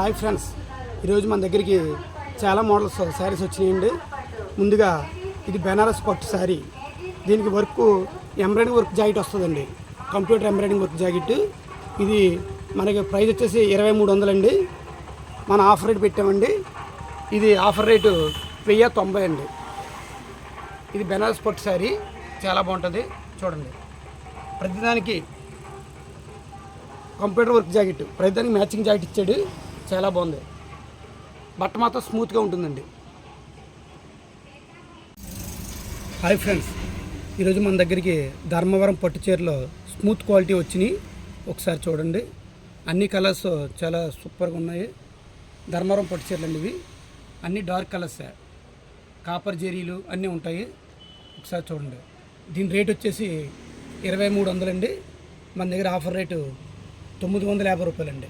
Hi friends. ఈరోజు మన దగ్గరికి చాలా మోడల్స్ శారీస్ వచ్చినాయండి. ముందుగా ఇది బెనారస్ పట్టు శారీ. దీనికి వర్క్ ఎంబ్రాయిడింగ్ వర్క్ జాకెట్ వస్తుందండి. Computer embroidering work jacket. ఇది మనకి ప్రైస్ వచ్చేసి ఇరవై మూడు వందలండి మన ఆఫర్ రేట్ పెట్టామండి. ఇది ఆఫర్ రేటు వెయ్యి తొంభై అండి. ఇది బెనారస్ పట్టు శారీ. చాలా బాగుంటుంది. చూడండి. ప్రతిదానికి కంప్యూటర్ వర్క్ జాకెట్. ప్రతిదానికి మ్యాచింగ్ జాకెట్ ఇచ్చాడు. చాలా బాగుంది. బట్ట మాత్రం స్మూత్గా ఉంటుందండి. హాయ్ ఫ్రెండ్స్ ఈరోజు మన దగ్గరికి ధర్మవరం పట్టు చీరలో స్మూత్ క్వాలిటీ వచ్చినాయి. ఒకసారి చూడండి. అన్ని కలర్స్ చాలా సూపర్గా ఉన్నాయి. ధర్మవరం పట్టు చీరలు అండి ఇవి. అన్ని డార్క్ కలర్స్ కాపర్ జెరీలు అన్నీ ఉంటాయి. ఒకసారి చూడండి. దీని రేట్ వచ్చేసి ఇరవై మూడు వందలండి. మన దగ్గర ఆఫర్ రేటు తొమ్మిది వందల యాభై రూపాయలండి.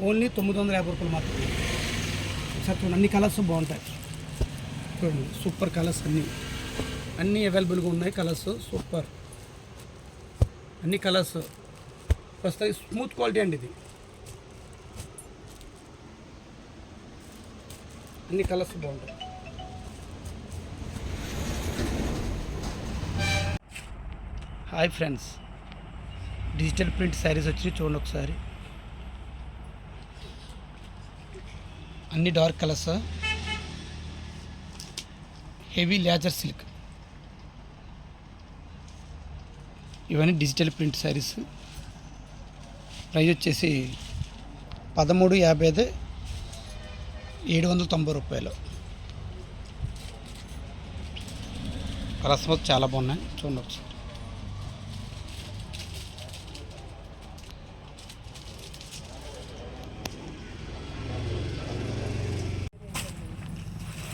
ఓన్లీ తొమ్మిది వందల యాభై రూపాయలు మాత్రమే. ఒకసారి చూడండి అన్ని కలర్స్ బాగుంటాయి. చూడండి సూపర్ కలర్స్ అన్నీ. అన్నీ అవైలబుల్గా ఉన్నాయి కలర్స్ సూపర్. అన్ని కలర్స్. వస్తాయి స్మూత్ క్వాలిటీ అండి ఇది. అన్ని కలర్స్ బాగుంటాయి. Hi friends digital print saris వచ్చి చూడండి ఒకసారి. అన్ని dark colours heavy laser silk. ఇవన్నీ డిజిటల్ ప్రింట్ శారీస్. ప్రైస్ వచ్చేసి పదమూడు యాభై ఐదు ఏడు వందల తొంభై రూపాయలు. కలర్స్ చాలా బాగున్నాయి. చూడవచ్చు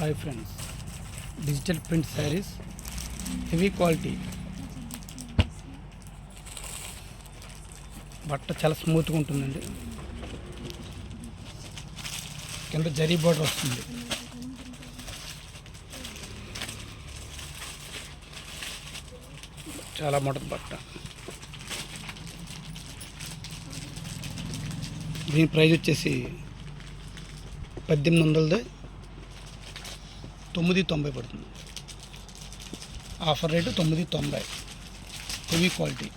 hi friends. Digital print saris heavy quality. బట్ట చాలా స్మూత్గా ఉంటుందండి. కింద జరీ బోర్డర్ వస్తుంది. చాలా మొదటి బట్ట. దీని ప్రైస్ వచ్చేసి పద్దెనిమిది వందలది. తొమ్మిది తొంభై పడుతుంది. ఆఫర్ రేటు తొమ్మిది తొంభై. Heavy quality